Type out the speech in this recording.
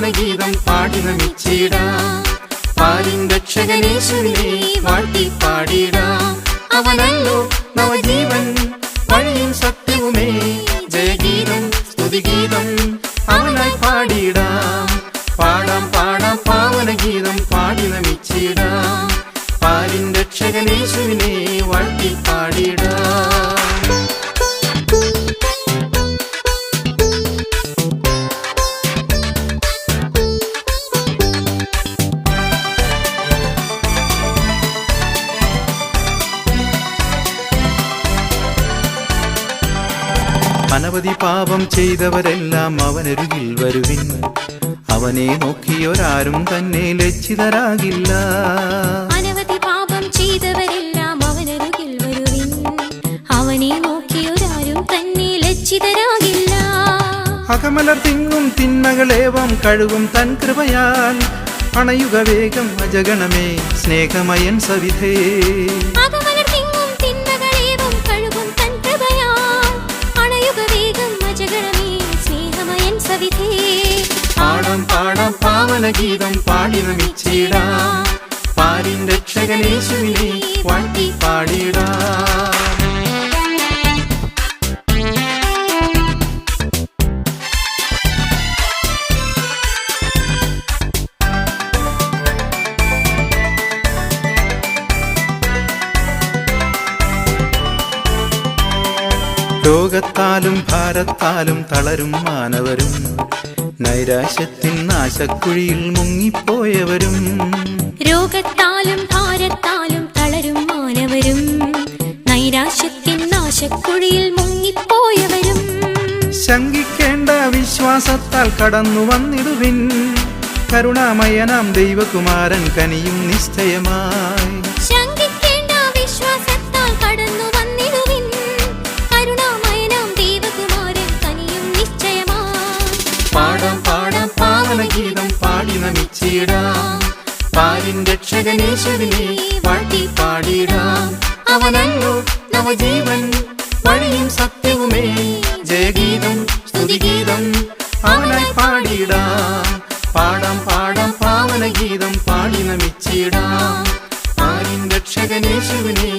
പാവനഗീതം പാടി നമിച്ചിടാം പാലിൻ രക്ഷകനേശുവിനെ വാഴ്ത്തി പാടിടാം. അവനല്ലോ നവജീവൻ വഴിയും സത്യവുമേ. ജയഗീതം സ്തുതിഗീതം അവനായി പാടിടാം. പാടാം പാടാം പാവനഗീതം പാടി നമിച്ചിടാം പാലിൻ രക്ഷകനേശുവിനെ വാഴ്ത്തി അനവധി പാപം ചെയ്തവരെല്ലാം അവനരുകിൽ വരുവിൻ. അവനെ നോക്കിയൊരാരും തന്നെ ലജ്ജിതരാകില്ല. അനവധി പാപം ചെയ്തവരെല്ലാം അവനരുകിൽ വരുവിൻ. അവനെ നോക്കിയൊരാരും തന്നെ ലജ്ജിതരാകില്ല. അകമലർ തിങ്ങും തിന്മകളേവം കഴുകും തൻ കൃപയാൽ. അണയുക വേഗം അജഗണമേ സ്നേഹമയൻ സവിധേ. അകമലർ പാവനഗീതം പാടി നമിച്ചിടാ. പാലിൻ രക്ഷകനേശുവിനെ വാഴ്ത്തി പാടിടാ. ലോകത്താലും ഭാരത്താലും തളരും മാനവരും. നൈരാശ്യത്തിൻ നാശക്കുഴിയിൽ മുങ്ങിപ്പോയവരും രോഗത്താലും ഭാരത്താലും തളരും മാനവരും. നൈരാശ്യത്തിൻ നാശക്കുഴിയിൽ മുങ്ങിപ്പോയവരും. ശങ്കിക്കേണ്ട വിശ്വാസത്താൽ കടന്നു വന്നിടുവിൻ. കരുണാമയനാം ദൈവകുമാരൻ കനിയും നിശ്ചയമായി. ഗീതം പാടി നമിച്ചിടാം. പാലിൻ രക്ഷകനേശ്വരനെ പാട്ടി പാടിടാം. അവനല്ലോ നവജീവൻ വഴിയും സത്യവുമേ. ജയഗീതം സ്തുതിഗീതം അവനായി പാടിടാം. പാടാം പാടാം പാവന ഗീതം പാടി നമിച്ചിടാം. പാലിൻ രക്ഷകനേശുവിനെ